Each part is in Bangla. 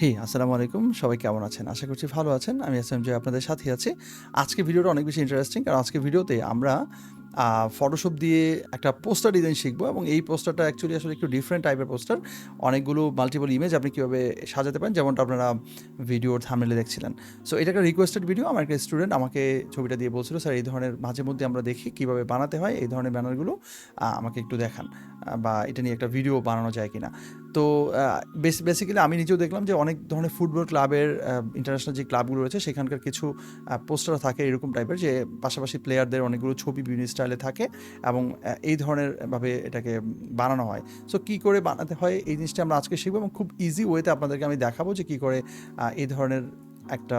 হে, আসসালামু আলাইকুম। সবাই কেমন আছেন? আশা করছি ভালো আছেন। আমি এস এম জয় আপনাদের সাথে আছি। আজকে ভিডিওটা অনেক বেশি ইন্টারেস্টিং কারণ আজকে ভিডিওতে আমরা ফটোশপ দিয়ে একটা পোস্টার ডিজাইন শিখব এবং এই পোস্টারটা অ্যাকচুয়ালি আসলে একটু ডিফারেন্ট টাইপের পোস্টার অনেকগুলো মাল্টিপল ইমেজ আপনি কীভাবে সাজাতে পারেন, যেমনটা আপনারা ভিডিওর থামনেলে দেখছিলেন। সো এটা একটা রিকোয়েস্টেড ভিডিও আমার একটা স্টুডেন্ট আমাকে ছবিটা দিয়ে বলছিল, স্যার, এই ধরনের মাঝে মধ্যে আমরা দেখি কীভাবে বানাতে হয়, এই ধরনের ব্যানারগুলো আমাকে একটু দেখান বা এটা নিয়ে একটা ভিডিও বানানো যায় কিনা। তো বেসিক্যালি আমি নিজেও দেখলাম যে অনেক ধরনের ফুটবল ক্লাবের ইন্টারন্যাশনাল যে ক্লাবগুলো রয়েছে, সেখানকার কিছু পোস্টার থাকে এরকম টাইপের যে পাশাপাশি প্লেয়ারদের অনেকগুলো ছবি, বিভিন্ন স্টাইলে থাকে এবং এই ধরনের ভাবে এটাকে বানানো হয়। সো কী করে বানাতে হয় এই জিনিসটা আমরা আজকে শিখব এবং খুব ইজি ওয়েতে আপনাদেরকে আমি দেখাবো যে কী করে এই ধরনের একটা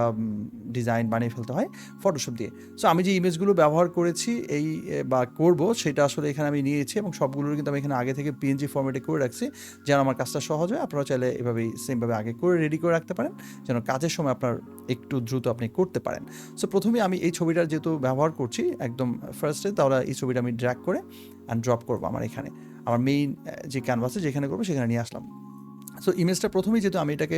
ডিজাইন বানিয়ে ফেলতে হয় ফটোশপ দিয়ে। সো আমি যে ইমেজগুলো ব্যবহার করেছি এই বা করব, সেটা আসলে এখানে আমি নিয়েছি এবং সবগুলোর কিন্তু আমি এখানে আগে থেকে পিএনজি ফর্মেটে করে রাখছি যেন আমার কাজটা সহজ হয়। আপনারা চাইলে এভাবেই সেমভাবে আগে করে রেডি করে রাখতে পারেন যেন কাজের সময় আপনার একটু দ্রুত আপনি করতে পারেন। সো প্রথমে আমি এই ছবিটা যেহেতু ব্যবহার করছি একদম ফার্স্টে তাহলে এই ছবিটা আমি ড্র্যাক করে অ্যান্ড ড্রপ করব আমার এখানে। আমার মেইন যে ক্যানভাসে যেখানে করব সেখানে নিয়ে আসলাম। সো ইমেজটা প্রথমেই যেহেতু আমি এটাকে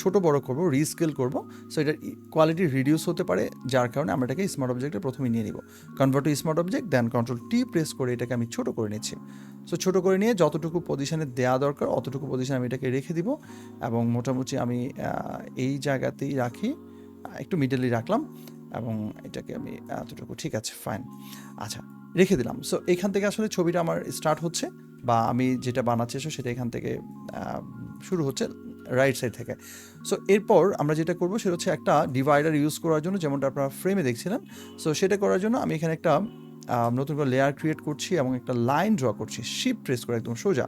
ছোট বড় করব রিস্কেল করব সো এটার কোয়ালিটি রিডিউস হতে পারে, যার কারণে আমরা এটাকে স্মার্ট অবজেক্টে প্রথমেই নিয়ে নিব। Convert to smart object then control T press করে এটাকে আমি ছোট করে নিচ্ছি। সো ছোট করে নিয়ে যতটুকু পজিশনে দেওয়া দরকার, অতটুকু পজিশনে আমি এটাকে রেখে দিব, এবং মোটামুটি আমি এই জায়গাতেই রাখি, একটু মিডলি রাখলাম, এবং এটাকে আমি এতটুকু, ঠিক আছে ফাইন আচ্ছা রেখে দিলাম। সো এখান থেকে আসলে ছবিটা আমার স্টার্ট হচ্ছে। বা আমি যেটা বানাচ্ছি সেটা এখান থেকে শুরু হচ্ছে রাইট সাইড থেকে। সো এরপর আমরা যেটা করব সেটা হচ্ছে একটা ডিভাইডার ইউজ করার জন্য, যেমনটা আপনারা ফ্রেমে দেখছিলেন। সো সেটা করার জন্য আমি এখানে একটা নতুন করে লেয়ার ক্রিয়েট করছি এবং একটা লাইন ড্র করছি। শিপ প্রেস করে একদম সোজা,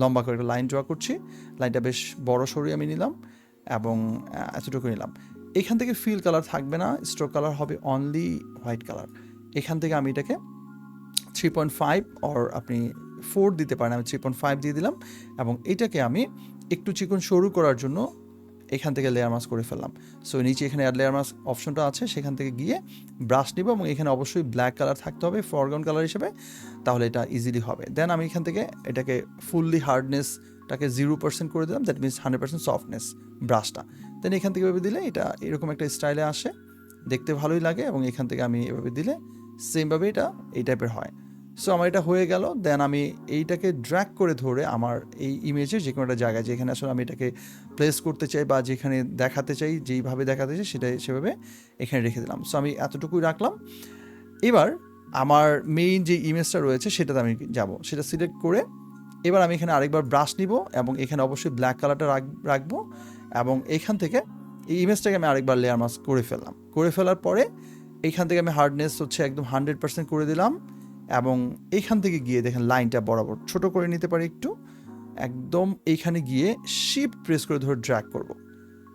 লম্বা করে একটা লাইন ড্র করছি। লাইনটা বেশ বড় সরুই আমি নিলাম এবং এতটুকু নিলাম। এখান থেকে ফিল কালার থাকবে না স্ট্রোক কালার হবে অনলি হোয়াইট কালার এখান থেকে আমি এটাকে থ্রি পয়েন্ট ফাইভ অর আপনি ফোর দিতে পারেন, আমি থ্রি পয়েন্ট ফাইভ দিয়ে দিলাম এবং এটাকে আমি একটু চিকন সরু করার জন্য এখান থেকে লেয়ার মাস্ক করে ফেললাম। সো নিচে এখানে অ্যাড লেয়ার মাস্ক অপশনটা আছে, সেখান থেকে গিয়ে ব্রাশ নিব এবং এখানে অবশ্যই ব্ল্যাক কালার থাকতে হবে ফরগ্রাউন্ড কালার হিসেবে, তাহলে এটা ইজিলি হবে। দেন আমি এখান থেকে এটাকে ফুললি হার্ডনেসটাকে জিরো পার্সেন্ট করে দিলাম that means hundred percent softness ব্রাশটা দেন এখান থেকে এভাবে দিলে এটা এরকম একটা স্টাইলে আসে, দেখতে ভালোই লাগে এবং এখান থেকে আমি এভাবে দিলে সেমভাবে এটা, এই টাইপের হয়। সো আমার এটা হয়ে গেল দেন আমি এইটাকে ড্র্যাক করে ধরে আমার এই ইমেজে যে কোনো একটা জায়গায়, যেখানে আসলে আমি এটাকে প্লেস করতে চাই বা যেখানে দেখাতে চাই, যেইভাবে দেখাতে চাই সেটাই সেভাবে এখানে রেখে দিলাম। সো আমি এতটুকুই রাখলাম। এবার আমার মেইন যে ইমেজটা রয়েছে সেটাতে আমি যাব। সেটা সিলেক্ট করে এবার আমি এখানে আরেকবার ব্রাশ নিব এবং এখানে অবশ্যই ব্ল্যাক কালারটা রাখ, রাখব এবং এখান থেকে এই ইমেজটাকে আমি আরেকবার লেয়ার মাস্ক করে ফেললাম। করে ফেলার পরে এইখান থেকে আমি হার্ডনেস হচ্ছে একদম হান্ড্রেড পার্সেন্ট করে দিলাম। এবং এইখান থেকে গিয়ে দেখেন লাইনটা বরাবর ছোট করে নিতে পারি একটু। একদম এইখানে গিয়ে শিফট প্রেস করে ধরে ড্র্যাগ করব।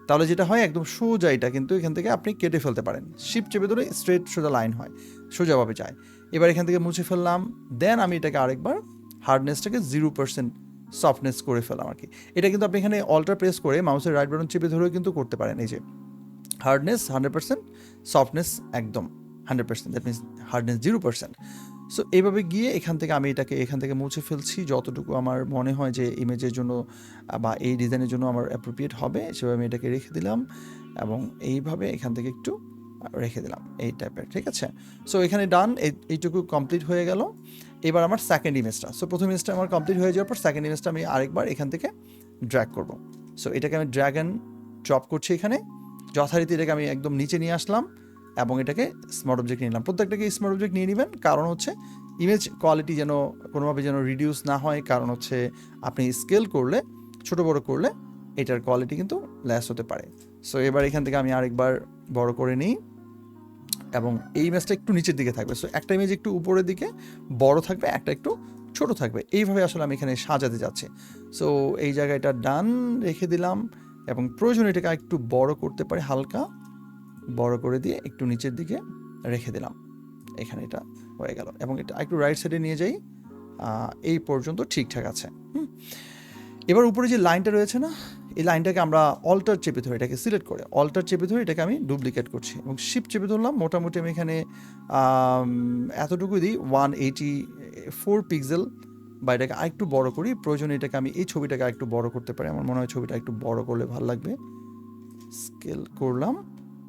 তাহলে যেটা হয়, একদম সোজা এটা কিন্তু এখান থেকে আপনি কেটে ফেলতে পারেন। শিফট চেপে ধরে স্ট্রেট সোজা লাইন হয়, সোজাভাবে যায়। এবার এখান থেকে মুছে ফেললাম দেন আমি এটাকে আরেকবার হার্ডনেসটাকে জিরো পার্সেন্ট সফটনেস করে ফেললাম আর কি। এটা কিন্তু আপনি এখানে অল্টার প্রেস করে মাউসের রাইট বাটন চেপে ধরেও কিন্তু করতে পারেন। এই যে হার্ডনেস হান্ড্রেড পার্সেন্ট সফটনেস একদম hundred percent that means hardness zero percent so এইভাবে গিয়ে এখান থেকে আমি এটাকে, এখান থেকে মুছে ফেলছি। যতটুকু আমার মনে হয় যে ইমেজের জন্য বা এই ডিজাইনের জন্য আমার অ্যাপ্রোপ্রিয়েট হবে, সেভাবে আমি এটাকে রেখে দিলাম এবং এইভাবে এখান থেকে একটু রেখে দিলাম এই টাইপের ঠিক আছে? সো এখানে ডান এইটুকু কমপ্লিট হয়ে গেল। এবার আমার সেকেন্ড ইমেজটা সো প্রথম ইমেজটা আমার কমপ্লিট হয়ে যাওয়ার পর সেকেন্ড ইমেজটা আমি আরেকবার এখান থেকে ড্র্যাগ করব। সো এটাকে আমি ড্র্যাগ অ্যান্ড ড্রপ করছি এখানে। যথারীতি এটাকে আমি একদম নিচে নিয়ে আসলাম। এবং এটাকে স্মার্ট অবজেক্ট নিলাম। প্রত্যেকটাকে স্মার্ট অবজেক্ট নিয়ে নেবেন। কারণ হচ্ছে ইমেজ কোয়ালিটি যেন কোনোভাবে যেন রিডিউস না হয়। কারণ হচ্ছে আপনি স্কেল করলে, ছোট বড় করলে এটার কোয়ালিটি কিন্তু ল্যাস হতে পারে। সো এবার এখান থেকে আমি আরেকবার বড় করে নিই। এবং এই ইমেজটা একটু নিচের দিকে থাকবে। সো একটা ইমেজ একটু উপরের দিকে বড় থাকবে, একটা একটু ছোট থাকবে। এইভাবে আসলে আমি এখানে সাজাতে যাচ্ছি। সো এই জায়গায় এটা ডান রেখে দিলাম। এবং প্রয়োজন এটাকে একটু বড় করতে পারি হালকা। বড় করে দিয়ে একটু নিচের দিকে রেখে দিলাম। এখানে এটা হয়ে গেল। এবং এটা একটু রাইট সাইডে নিয়ে যাই। এই পর্যন্ত ঠিকঠাক আছে। হুম। এবার উপরে যে লাইনটা রয়েছে না, এই লাইনটাকে আমরা অল্টার চেপে ধরে, এটাকে সিলেক্ট করে অল্টার চেপে ধরে এটাকে আমি ডুপ্লিকেট করছি এবং শিপ চেপে ধরলাম। মোটামুটি আমি এখানে এতটুকু দিই ওয়ান এইটি ফোর পিক্সেল বা এটাকে আরেকটু বড় করি। প্রয়োজনে এটাকে আমি, এই ছবিটাকে আরেকটু বড় করতে পারি। আমার মনে হয় ছবিটা একটু বড় করলে ভালো লাগবে। স্কেল করলাম।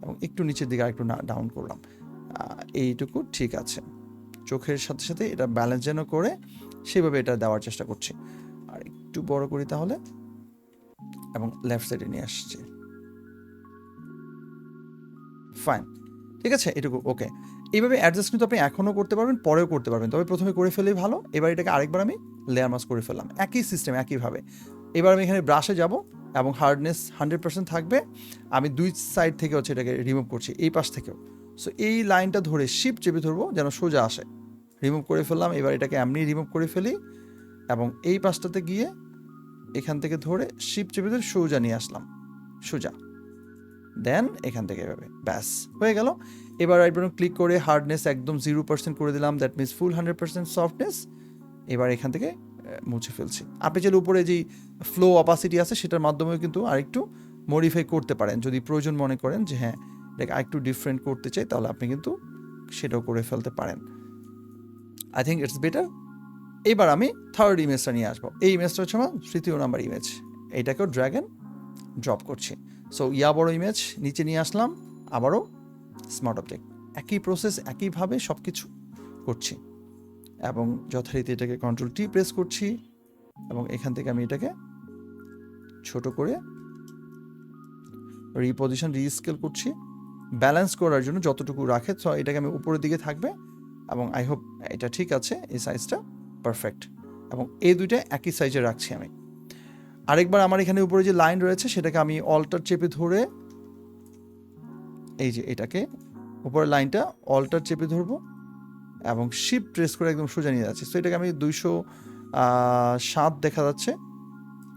এবং একটু নিচের দিকে আরেকটু ডাউন করলাম। এইটুকু ঠিক আছে। চোখের সাথে সাথে এটা ব্যালেন্স যেন করে সেভাবে এটা দেওয়ার চেষ্টা করছি। আর একটু বড় করি তাহলে। এবং লেফট সাইডে নিয়ে আসছি। ফাইন ঠিক আছে? এটুকু ওকে এইভাবে অ্যাডজাস্ট কিন্তু আপনি এখনও করতে পারবেন, পরেও করতে পারবেন। তবে প্রথমে করে ফেলেই ভালো। এবার এটাকে আরেকবার আমি লেয়ার মাস্ক করে ফেললাম। একই সিস্টেম একইভাবে। এবার আমি এখানে ব্রাশে যাব। এবং হার্ডনেস হান্ড্রেড পার্সেন্ট থাকবে। আমি দুই সাইড থেকে হচ্ছে এটাকে রিমুভ করছি, এই পাশ থেকেও। সো এই লাইনটা ধরে শিপ চেপে ধরবো যেন সোজা আসে। রিমুভ করে ফেললাম, এবার এটাকে এমনি রিমুভ করে ফেলি এবং এই পাশটাতে গিয়ে এখান থেকে ধরে শিপ চেপে ধরে সোজা নিয়ে আসলাম। সোজা। দেন এখান থেকে এভাবে, ব্যাস, হয়ে গেল। এবার রাইট বাটন ক্লিক করে হার্ডনেস একদম জিরো পার্সেন্ট করে দিলাম that means full hundred percent softness এবার এখান থেকে মুছে ফেলছি। আপনি উপরে যেই ফ্লো অপাসিটি আছে, সেটার মাধ্যমেও কিন্তু আরেকটু মডিফাই করতে পারেন। যদি প্রয়োজন মনে করেন যে হ্যাঁ এটাকে আরেকটু ডিফারেন্ট করতে চাই, তাহলে আপনি কিন্তু সেটাও করে ফেলতে পারেন। আই থিঙ্ক ইটস বেটার এবার আমি থার্ড ইমেজটা নিয়ে আসব। এই ইমেজটা হচ্ছে আমার তৃতীয় নাম্বার ইমেজ এইটাকেও ড্র্যাগন ড্রপ করছি। সো ইয়া বড় ইমেজ নিচে নিয়ে আসলাম, আবারও স্মার্ট অবজেক্ট একই প্রসেস একইভাবে সব কিছু করছি। এবং যথারীতি এটাকে কন্ট্রোল টি প্রেস করছি এবং এখান থেকে আমি এটাকে ছোট করে রিপোজিশন রিস্কেল করছি। ব্যালেন্স করার জন্য যতটুকু রাখে এটাকে আমি উপরের দিকে থাকবে এবং আই হোপ এটা ঠিক আছে, এই সাইজটা পারফেক্ট এবং এই দুইটা একই সাইজে রাখছি আমি। আরেকবার আমার এখানে উপরে যে লাইন রয়েছে, সেটাকে আমি অল্টার চেপে ধরে এই যে এটাকে, উপরের লাইনটা অল্টার চেপে ধরবো। এবং শিপ প্রেস করে একদম সোজা নিয়ে যাচ্ছি। সো এটাকে আমি দুইশো সাত দেখা যাচ্ছে।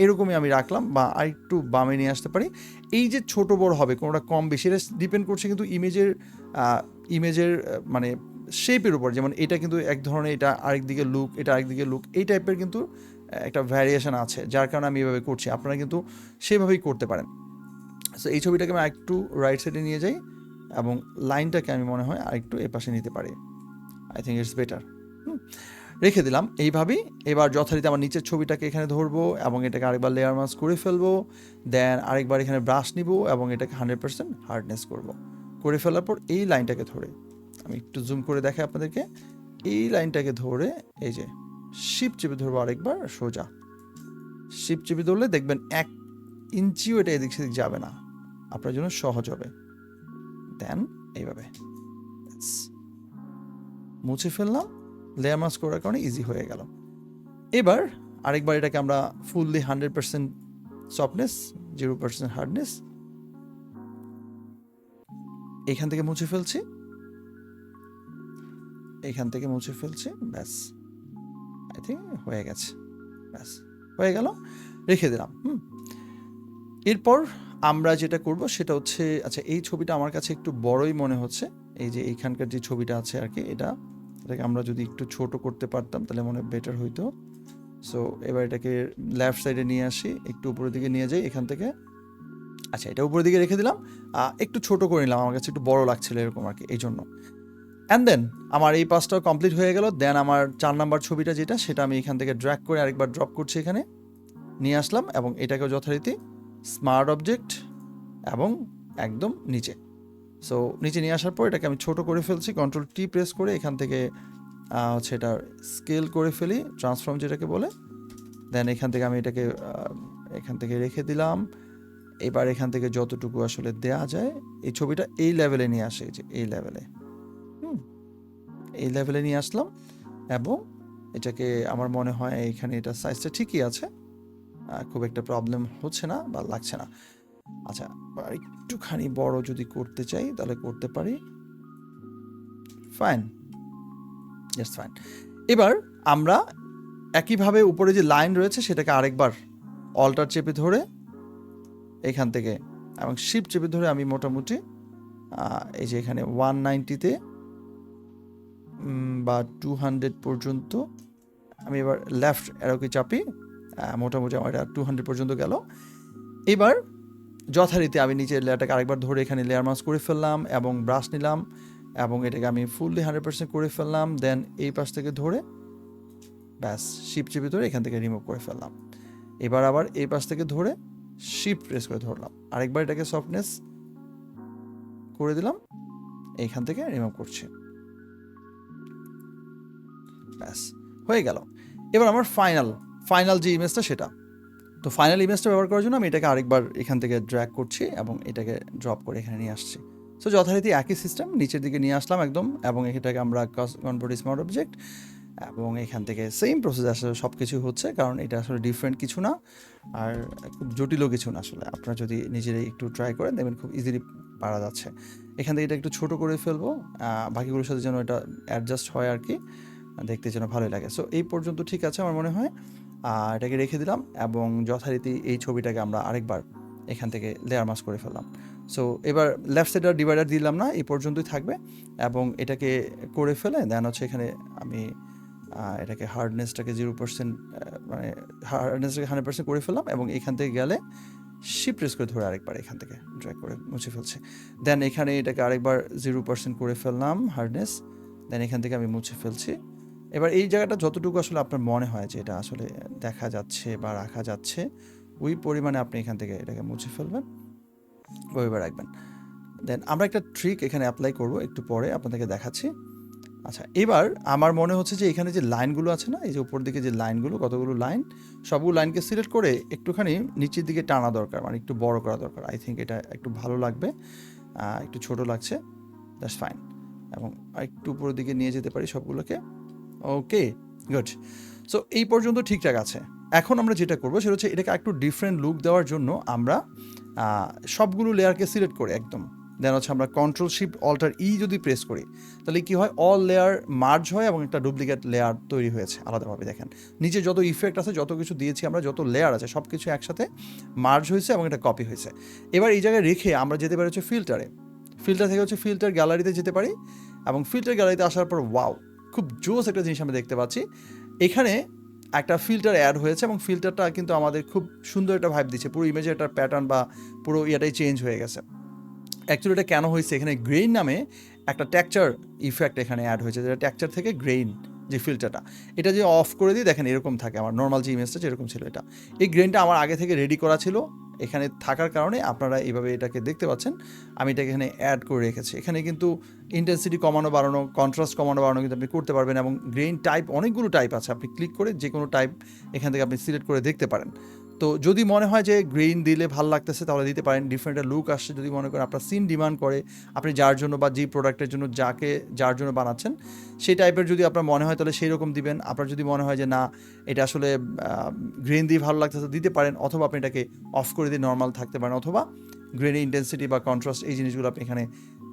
এরকমই আমি রাখলাম বা আরেকটু বামে নিয়ে আসতে পারি। এই যে ছোট বড় হবে, কোনোটা কম বেশি, এটা ডিপেন্ড করছে কিন্তু ইমেজের ইমেজের মানে শেপের উপর। যেমন এটা কিন্তু এক ধরনের এটা আরেক দিকে লুক এটা আরেক দিকে লুক এই টাইপের কিন্তু একটা ভ্যারিয়েশন আছে, যার কারণে আমি এভাবে করছি। আপনারা কিন্তু সেভাবেই করতে পারেন। সো এই ছবিটাকে আমি আরেকটু রাইট সাইডে নিয়ে যাই এবং লাইনটাকে আমি মনে হয় আরেকটু এ পাশে নিতে পারি। আই থিঙ্ক ইটস বেটার রেখে দিলাম। এইভাবেই এবার যথারীতি আমার নিচের ছবিটাকে এখানে ধরবো এবং এটাকে আরেকবার লেয়ার মাস্ক করে ফেলব। দেন আরেকবার এখানে ব্রাশ নিব এবং এটাকে হান্ড্রেড পার্সেন্ট হার্ডনেস করব। করে ফেলার পর এই লাইনটাকে ধরে। আমি একটু জুম করে দেখাই আপনাদেরকে। এই লাইনটাকে ধরে এই যে শিপ চেপে ধরবো আরেকবার, সোজা। শিপ চেপে ধরলে দেখবেন এক ইঞ্চিও এটা এদিক সেদিক যাবে না। আপনার জন্য সহজ হবে। দেন এইভাবে। মুছে ফেললাম, লেয়ার মাস্ক করার কারণে ইজি হয়ে গেল। এবার আরেকবার এটাকে আমরা fully hundred percent softness zero percent hardness এখান থেকে মুছে ফেলছি। এখান থেকে মুছে ফেলছি, ব্যাস। আই থিঙ্ক হয়ে গেছে, ব্যাস। হয়ে গেল, রেখে দিলাম, হুম। এরপর আমরা যেটা করব সেটা হচ্ছে আচ্ছা এই ছবিটা আমার কাছে একটু বড়ই মনে হচ্ছে, এই যে এইখানকার যে ছবিটা আছে আর কি, এটা এটাকে আমরা যদি একটু ছোট করতে পারতাম, তাহলে মনে বেটার হইতো। সো এবার এটাকে লেফট সাইডে নিয়ে আসি, একটু উপরের দিকে নিয়ে যাই, এখান থেকে। আচ্ছা এটা উপরের দিকে রেখে দিলাম। একটু ছোট করে নিলাম, আমার কাছে একটু বড় লাগছিল এরকম আর কি এই জন্য অ্যান্ড দেন আমার এই পাসটাও কমপ্লিট হয়ে গেল। দেন আমার চার নাম্বার ছবিটা যেটা, সেটা আমি এখান থেকে ড্র্যাক করে আরেকবার ড্রপ করছি এখানে। নিয়ে আসলাম এবং এটাকেও যথারীতি স্মার্ট অবজেক্ট এবং একদম নিচে। সো নিচে নিয়ে আসার পর এটাকে আমি ছোট করে ফেলছি কন্ট্রোল টি প্রেস করে এখান থেকে হচ্ছে এটা স্কেল করে ফেলি ট্রান্সফর্ম যেটাকে বলে। দেন এখান থেকে আমি এটাকে এখান থেকে রেখে দিলাম। এবার এখান থেকে যতটুকু আসলে দেয়া যায়, এই ছবিটা এই লেভেলে নিয়ে আসে যে এই লেভেলে হুম, এই লেভেলে নিয়ে আসলাম এবং এটাকে আমার মনে হয় এখানে এটা সাইজটা ঠিকই আছে। খুব একটা প্রবলেম হচ্ছে না বা লাগছে না। আচ্ছা একটুখানি বড় যদি করতে চাই, তাহলে করতে পারি। ফাইন জাস্ট ফাইন এবার আমরা একইভাবে উপরে যে লাইন রয়েছে, সেটাকে আরেকবার অল্টার চেপে ধরে এখান থেকে এবং শিপ চেপে ধরে আমি মোটামুটি এই যে এখানে ওয়ান নাইনটিতে বা টু হান্ড্রেড পর্যন্ত আমি এবার লেফট অ্যারোকে চাপি মোটামুটি আমার এটা টু হান্ড্রেড পর্যন্ত গেল। এবার যথারীতি আমি নিচের লেয়ারটাকে আরেকবার ধরে এখানে লেয়ার মাস্ক করে ফেললাম এবং ব্রাশ নিলাম এবং এটাকে আমি ফুললি হান্ড্রেড পার্সেন্ট করে ফেললাম দেন এই পাশ থেকে ধরে ব্যাস শিপ চেপে ধরে এখান থেকে রিমুভ করে ফেললাম। এবার আবার এই পাশ থেকে ধরে শিপ প্রেস করে ধরলাম। আরেকবার এটাকে সফটনেস করে দিলাম এইখান থেকে রিমুভ করছি। ব্যাস, হয়ে গেল। এবার আমার ফাইনাল ফাইনাল যে ইমেজটা সেটা। তো ফাইনাল ইমেজটা ব্যবহার করার জন্য আমি এটাকে আরেকবার এখান থেকে ড্র্যাগ করছি এবং এটাকে ড্রপ করে এখানে নিয়ে আসছি। সো যথারীতি একই সিস্টেম নিচের দিকে নিয়ে আসলাম একদম এবং এটাকে আমরা কনভার্ট স্মার্ট অবজেক্ট এবং এখান থেকে সেম প্রসেস আসলে সব কিছু হচ্ছে কারণ এটা আসলে ডিফারেন্ট কিছু না আর খুব জটিলও কিছু না আসলে। আপনারা যদি নিজেরাই একটু ট্রাই করেন, দেখবেন খুব ইজিলি পারা যাচ্ছে। এখান থেকে এটা একটু ছোট করে ফেলব বাকিগুলোর সাথে যেন এটা অ্যাডজাস্ট হয় আর কি, দেখতে যেন ভালোই লাগে। সো এই পর্যন্ত ঠিক আছে আমার মনে হয়। এটাকে রেখে দিলাম এবং যথারীতি এই ছবিটাকে আমরা আরেকবার এখান থেকে লেয়ার মাস করে ফেললাম। সো এবার লেফট সাইডের ডিভাইডার দিলাম না, এই পর্যন্তই থাকবে এবং এটাকে করে ফেলে দেন হচ্ছে এখানে আমি এটাকে হার্ডনেসটাকে জিরো পার্সেন্ট মানে হার্ডনেসটাকে হান্ড্রেড পার্সেন্ট করে ফেললাম এবং এখান থেকে গেলে শিপ প্রেস করে ধরে আরেকবার এখান থেকে ড্র্যাগ করে মুছে ফেলছে। দেন এখানে এটাকে আরেকবার জিরো পার্সেন্ট করে ফেললাম হার্ডনেস দেন এখান থেকে আমি মুছে ফেলছি। এবার এই জায়গাটা যতটুকু আসলে আপনার মনে হয় যে এটা আসলে দেখা যাচ্ছে বা রাখা যাচ্ছে, ওই পরিমাণে আপনি এখান থেকে এটাকে মুছে ফেলবেন ওইভাবে রাখবেন। দেন আমরা একটা ট্রিক এখানে অ্যাপ্লাই করব, একটু পরে আপনাদেরকে দেখাচ্ছি। আচ্ছা এবার আমার মনে হচ্ছে যে এখানে যে লাইনগুলো আছে না, এই যে উপর দিকে যে লাইনগুলো কতগুলো লাইন সবগুলো লাইনকে সিলেক্ট করে একটুখানি নিচের দিকে টানা দরকার মানে একটু বড় করা দরকার। আই থিঙ্ক এটা একটু ভালো লাগবে একটু ছোট লাগছে দ্যাটস ফাইন এবং একটু উপরের দিকে নিয়ে যেতে পারি সবগুলোকে। ওকে গুড সো এই পর্যন্ত ঠিকঠাক আছে। এখন আমরা যেটা করব সেটা হচ্ছে এটাকে একটু ডিফারেন্ট লুক দেওয়ার জন্য আমরা সবগুলো লেয়ারকে সিলেক্ট করে একদম। দেন হচ্ছে আমরা কন্ট্রোল শিপ অল্টার ই যদি প্রেস করি, তাহলে কি হয়? অল লেয়ার মার্জ হয় এবং একটা ডুপ্লিকেট লেয়ার তৈরি হয়েছে আলাদাভাবে দেখেন। নিচে যত ইফেক্ট আছে, যত কিছু দিয়েছি আমরা, যত লেয়ার আছে সব কিছু একসাথে মার্জ হয়েছে এবং এটা কপি হয়েছে। এবার এই জায়গায় রেখে আমরা যেতে পারি হচ্ছে ফিল্টারে ফিল্টার থেকে হচ্ছে ফিল্টার গ্যালারিতে যেতে পারি এবং ফিল্টার গ্যালারিতে আসার পর ওয়াও খুব জোস একটা জিনিস আমরা দেখতে পাচ্ছি। এখানে একটা ফিল্টার অ্যাড হয়েছে এবং ফিল্টারটা কিন্তু আমাদের খুব সুন্দর একটা ভাইব দিচ্ছে। পুরো ইমেজের একটা প্যাটার্ন বা পুরো ইয়েটাই চেঞ্জ হয়ে গেছে। অ্যাকচুয়ালি এটা কেন হয়েছে? এখানে গ্রেইন নামে একটা ট্যাকচার ইফেক্ট এখানে অ্যাড হয়েছে। যেটা ট্যাকচার থেকে গ্রেইন যে ফিল্টারটা এটা যে অফ করে দিই, দেখেন এরকম থাকে। আমার নর্মাল যে ইমেজটা যেরকম ছিল এটা। এই গ্রেইনটা আমার আগে থেকে রেডি করা ছিল। এখানে থাকার কারণে আপনারা এভাবে এটাকে দেখতে পাচ্ছেন। আমি এটাকে এখানে অ্যাড করে রেখেছি। এখানে কিন্তু ইন্টেন্সিটি কমানো, বাড়ানো কন্ট্রাস্ট কমানো, বাড়ানো কিন্তু আপনি করতে পারবেন এবং গ্রেইন টাইপ অনেকগুলো টাইপ আছে। আপনি ক্লিক করে যে কোনো টাইপ এখান থেকে আপনি সিলেক্ট করে দেখতে পারেন। তো যদি মনে হয় যে গ্রিন দিলে ভালো লাগতেছে, তাহলে দিতে পারেন। ডিফারেন্ট লুক আসছে যদি মনে করেন। আপনার সিন ডিমান্ড করে, আপনি যার জন্য বা যে প্রোডাক্টের জন্য যাকে, যার জন্য বানাচ্ছেন, সেই টাইপের যদি আপনার মনে হয়, তাহলে সেই রকম দিবেন। আপনার যদি মনে হয় যে, না, এটা আসলে গ্রিন দিয়ে ভালো লাগতেছে দিতে পারেন। অথবা আপনি এটাকে অফ করে দিয়ে নর্মাল থাকতে পারেন। অথবা গ্রেন ইন্টেন্সিটি বা কন্ট্রাস্ট এই জিনিসগুলো আপনি এখানে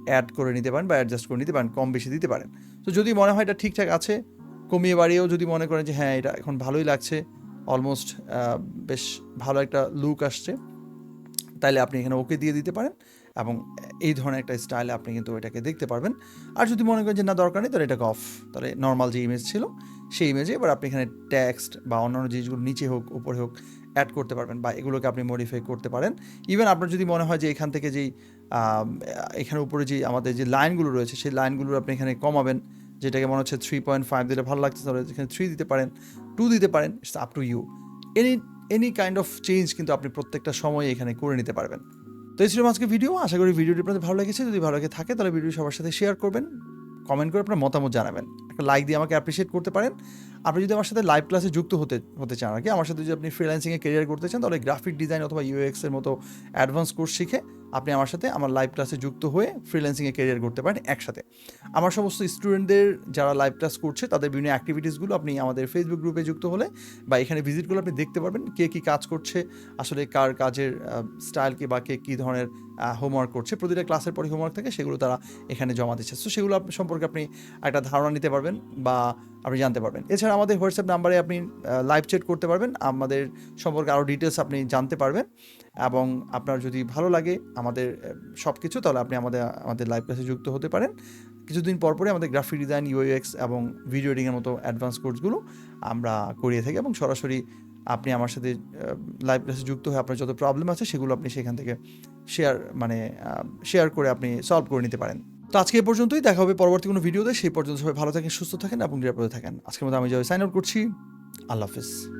অ্যাড করে নিতে পারেন বা অ্যাডজাস্ট করে নিতে পারেন। কম বেশি দিতে পারেন। তো যদি মনে হয় এটা ঠিকঠাক আছে, কমিয়ে বাড়িয়েও যদি মনে করেন যে হ্যাঁ এটা এখন ভালোই লাগছে অলমোস্ট বেশ ভালো একটা লুক আসছে। তাইলে আপনি এখানে ওকে দিয়ে দিতে পারেন এবং এই ধরনের একটা স্টাইলে আপনি কিন্তু এটাকে দেখতে পারবেন। আর যদি মনে করেন যে না, দরকার নেই, তাহলে এটাকে অফ তাহলে নর্মাল যে ইমেজ ছিল, সেই ইমেজে এবার আপনি এখানে টেক্সট বা অন্যান্য জিনিসগুলো নিচে হোক, উপরে হোক অ্যাড করতে পারবেন বা এগুলোকে আপনি মডিফাই করতে পারেন। ইভেন আপনার যদি মনে হয় যে এখান থেকে যেই এখানে উপরে যে আমাদের যে লাইনগুলো রয়েছে, সেই লাইনগুলো আপনি এখানে কমাবেন। যেটাকে মনে হচ্ছে থ্রি পয়েন্ট ফাইভ দিলে ভালো লাগছে, তাহলে এখানে থ্রি দিতে পারেন টু দিতে পারেন it's up to you any any kind of change কিন্তু আপনি প্রত্যেকটা সময় এখানে করে নিতে পারবেন। তো এই ছিল আজকে ভিডিও আশা করি ভিডিওটি আপনাদের ভালো লেগেছে। যদি ভালো লেগে থাকে, তাহলে ভিডিও সবার সাথে শেয়ার করবেন কমেন্ট করে আপনার মতামত জানাবেন। একটা লাইক দিয়ে আমাকে অ্যাপ্রিসিয়েট করতে পারেন। আপনি যদি আমার সাথে লাইভ ক্লাসে যুক্ত হতে হতে চান আর কি আমার সাথে যদি আপনি ফ্রিল্যান্সিংয়ে কেরিয়ার করতে চান, তাহলে গ্রাফিক ডিজাইন অথবা ইউএক্সের মতো অ্যাডভান্স কোর্স শিখে আপনি আমার সাথে আমার লাইভ ক্লাসে যুক্ত হয়ে ফ্রিল্যান্সিংয়ে কেরিয়ার করতে পারেন একসাথে। আমার সমস্ত স্টুডেন্টদের যারা লাইভ ক্লাস করছে, তাদের বিভিন্ন অ্যাক্টিভিটিসগুলো আপনি আমাদের ফেসবুক গ্রুপে যুক্ত হলে বা এখানে ভিজিটগুলো আপনি দেখতে পারবেন, কে কী কাজ করছে, আসলে কার কাজের স্টাইল কি বা কে কী ধরনের হোমওয়ার্ক করছে। প্রতিটা ক্লাসের পরে হোমওয়ার্ক থাকে, সেগুলো তারা এখানে জমা দিচ্ছে। সো সেগুলো সম্পর্কে আপনি একটা ধারণা নিতে পারবেন বা আপনি জানতে পারবেন। এছাড়া আমাদের হোয়াটসঅ্যাপ নাম্বারে আপনি লাইভ চ্যাট করতে পারবেন। আমাদের সম্পর্কে আরও ডিটেলস আপনি জানতে পারবেন। এবং আপনার যদি ভালো লাগে আমাদের সব কিছু তাহলে আপনি আমাদের আমাদের লাইভ ক্লাসে যুক্ত হতে পারেন। কিছুদিন পর পরে আমাদের গ্রাফিক ডিজাইন ইউএক্স এবং ভিডিও এডিংয়ের মতো অ্যাডভান্স কোর্সগুলো আমরা করিয়ে থাকি এবং সরাসরি আপনি আমার সাথে লাইভ ক্লাসে যুক্ত হয়ে আপনার যত প্রবলেম আছে সেগুলো আপনি সেখান থেকে শেয়ার মানে শেয়ার করে আপনি সলভ করে নিতে পারেন। তো আজকে এই পর্যন্তই, দেখা হবে পরবর্তী কোনো ভিডিওতে সেই পর্যন্ত সবাই ভালো থাকেন, সুস্থ থাকেন এবং নিরাপদে থাকেন। আজকের মতো আমি যাই সাইন আউট করছি। আল্লাহ হাফিজ।